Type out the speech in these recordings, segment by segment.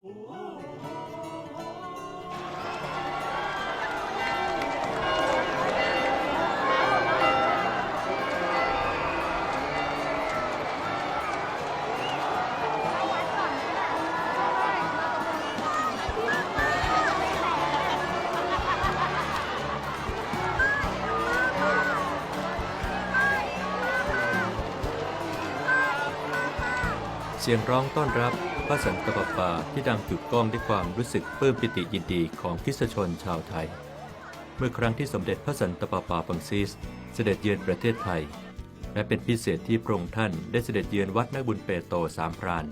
เสียงร้องต้อนรับพระสันตะปาปาที่ดังกึกก้องด้วยความรู้สึกปลื้มปิติยินดีของคริสชนชาวไทย เมื่อครั้งที่สมเด็จพระสันตะปาปาฟังซิส เสด็จเยือนประเทศไทย และเป็นพิเศษที่พระองค์ท่านได้เสด็จเยือนวัดนักบุญเปโตสามพราน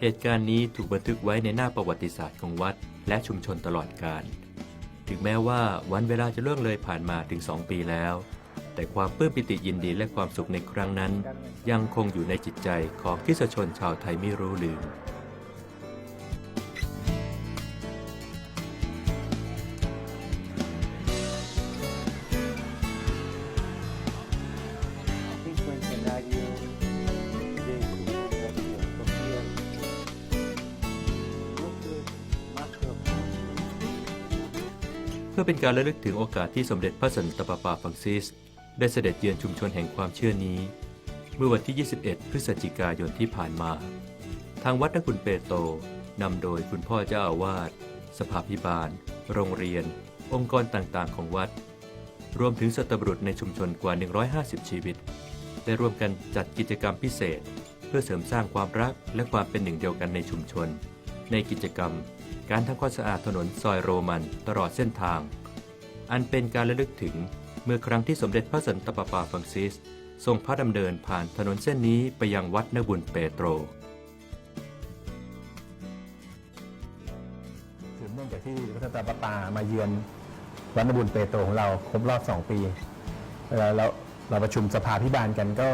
เหตุการณ์นี้ถูกบันทึกไว้ในหน้าประวัติศาสตร์ของวัดและชุมชนตลอดกาลถึงแม้ว่าวันเวลาจะล่วงเลยผ่านมาถึงสองปีแล้ว แต่ความปลื้มปิติยินดีและความสุขในครั้งนั้น ยังคงอยู่ในจิตใจของคริสชนชาวไทยไม่รู้ลืมเพื่อเป็นการระลึกถึงโอกาสที่สมเด็จพระสันตะปาปาฟรังซิส ได้เสด็จเยือนชุมชนแห่งความเชื่อนี้ เมื่อวันที่ 21 พฤศจิกายนที่ผ่านมา ทางวัดนกุลเปโตนำโดยคุณพ่อเจ้าอาวาส สภาพิบาล โรงเรียน องค์กรต่างๆ ของวัด รวมถึงสัตบุรุษในชุมชนกว่า 150 ชีวิต ได้ร่วมกันจัดกิจกรรมพิเศษ เพื่อเสริมสร้างความรักและความเป็นหนึ่งเดียวกันในชุมชน ในกิจกรรม การทำความสะอาดถนนซอยโรมันตลอดเส้นทาง อันเป็นการระลึกถึง เมื่อครั้งที่สมเด็จพระสันตะปาปาฟังซิส ทรงพระดำเนินผ่านถนนเส้นนี้ไปยังวัดนบุญเปโตรสืบเนื่องจากที่พระสันตาปาปามาเยือนวัดนบุญเปโตรของเราครบรอบสองปีเวลาเราเราประชุมสภาพิบาลกันก็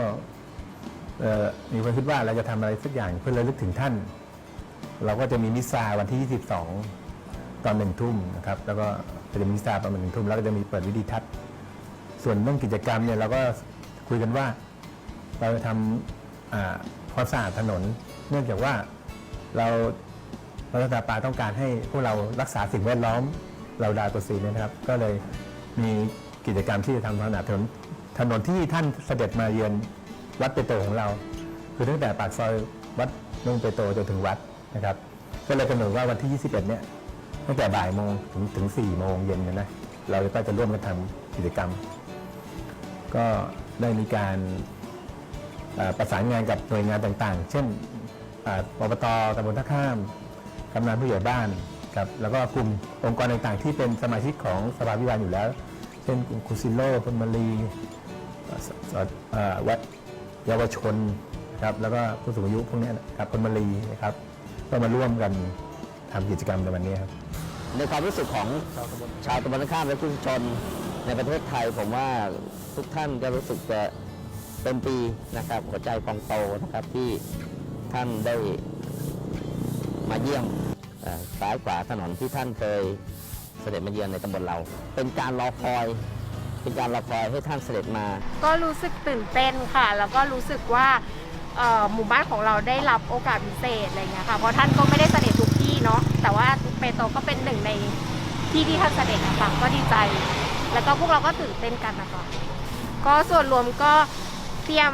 มีความคิดว่าเราจะทำอะไรสักอย่างเพื่อระลึกถึงท่าน เราก็จะมีมิสซาวันที่ 22 ตอนหนึ่งทุ่มนะครับ แล้วก็จะมีมิสซาประมาณหนึ่งทุ่มแล้วก็จะมีเปิดวิดีทัศน์ ส่วนเรื่องกิจกรรมเนี่ยเราก็คุยกันว่า เราจะทำอ่าความสะอาดถนน เนื่องจากว่าเรารัฐบาลปาต้องการให้พวกเรารักษาสิ่งแวดล้อมเราดาวตัวซีเนี่ยนะครับ ก็เลยมีกิจกรรมที่จะทำถนนถนนถนนที่ท่านเสด็จมาเยือนวัดเปโตรของเรา คือตั้งแต่ปากซอยวัดนุ่งเปโตรจนถึงวัดนะครับ ก็เลยกำหนดว่าวันที่ 21 เนี่ยตั้งแต่บ่ายโมงถึงถึง4โมงเย็นนยนะเราก็จะร่วมกันทำกิจกรรม ก็ได้มีการประสานงานกับหน่วยงานต่างๆ เช่นอบตตำบลท่าข้ามกำนันผู้ใหญ่บ้านครับแล้วก็กลุ่มองค์กรต่างๆ ที่เป็นสมาชิกของสภาพิบาลอยู่แล้ว เช่นกลุ่มคุซิโลพลมารีวัดเยาวชนครับแล้วก็ผู้สูงอายุพวกนี้นะครับพลมารีนะครับก็มาร่วมกันทำกิจกรรมในวันนี้ครับในความรู้สึกของชาวตะบนข้ามและชุมชน ในประเทศไทยผมว่าทุกท่านก็รู้สึกจะเต็มปีนะครับ หัวใจพองโตนะครับที่ท่านได้มาเยี่ยมซ้ายขวาถนนที่ท่านเคยเสด็จมาเยือนในตำบลเรา เป็นการรอคอย เป็นการรอคอยให้ท่านเสด็จมา ก็รู้สึกตื่นเต้นค่ะ แล้วก็รู้สึกว่าหมู่บ้านของเราได้รับโอกาสพิเศษอะไรเงี้ยค่ะเพราะท่านก็ไม่ได้เสด็จทุกที่เนาะแต่ว่าเปโตรก็เป็นหนึ่งในที่ที่ท่านเสด็จนะคะก็ดีใจ แล้วก็พวกเราก็ตื่นเต้นกันนะคะ ก็ส่วนรวมก็เตรียม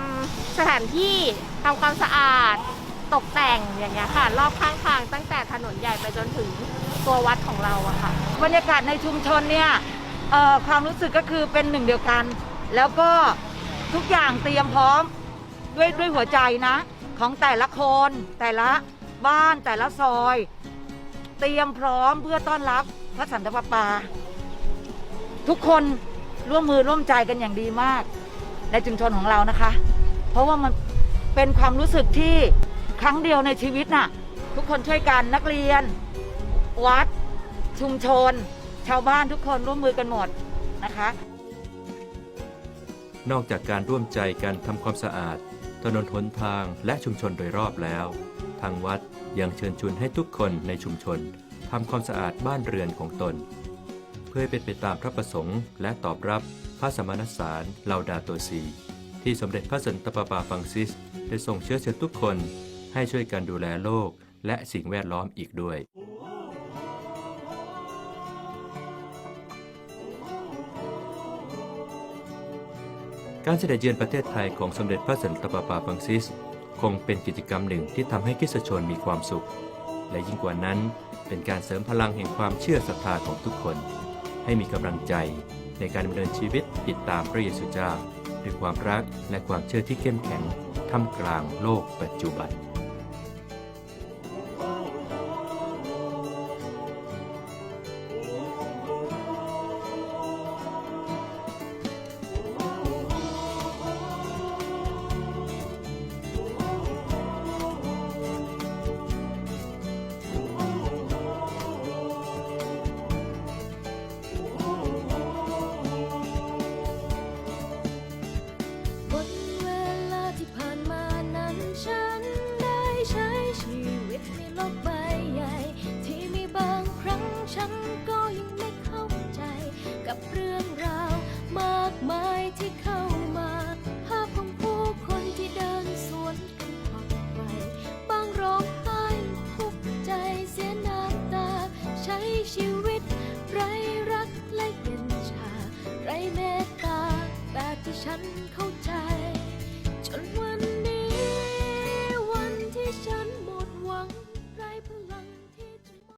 สถานที่ทำความสะอาดตกแต่งอย่างเงี้ยค่ะ รอบข้างทางตั้งแต่ถนนใหญ่ไปจนถึงตัววัดของเราอะค่ะ บรรยากาศในชุมชนเนี่ยเอ่อความรู้สึกก็คือเป็นหนึ่งเดียวกัน แล้วก็ทุกอย่างเตรียมพร้อมด้วยด้วยหัวใจนะ ของแต่ละคนแต่ละบ้านแต่ละซอย เตรียมพร้อมเพื่อต้อนรับพระสันตะปาปา ทุกคนร่วมมือร่วมใจกันอย่างดีมาก ในชุมชนของเรานะคะ เพราะว่ามันเป็นความรู้สึกที่ครั้งเดียวในชีวิตน่ะ ทุกคนช่วยกันนักเรียน วัด ชุมชน ชาวบ้านทุกคนร่วมมือกันหมดนะคะ นอกจากการร่วมใจกันทำความสะอาด ถนนหนทางและชุมชนโดยรอบแล้ว ทางวัดยังเชิญชวนให้ทุกคนในชุมชนทำความสะอาดบ้านเรือนของตน พื่อให้เป็นไปตามพระประสงค์ และตอบรับพระสมณสารเลาดาโตซีที่สมเด็จพระสันตะปาปาฟังซิส ได้ทรงเชื้อเชิญทุกคนให้ช่วยกันดูแลโลกและสิ่งแวดล้อมอีกด้วยการเสด็จเยือนประเทศไทยของสมเด็จพระสันตะปาปาฟังซิส คงเป็นกิจกรรมหนึ่งที่ทำให้คิสชนมีความสุข และยิ่งกว่านั้นเป็นการเสริมพลังแห่งความเชื่อศรัทธาของทุกคน ให้มีกำลังใจในการดำเนินชีวิตติดตามพระเยซูเจ้าด้วยความรักและความเชื่อที่เข้มแข็งท่ามกลางโลกปัจจุบัน ฉันเข้า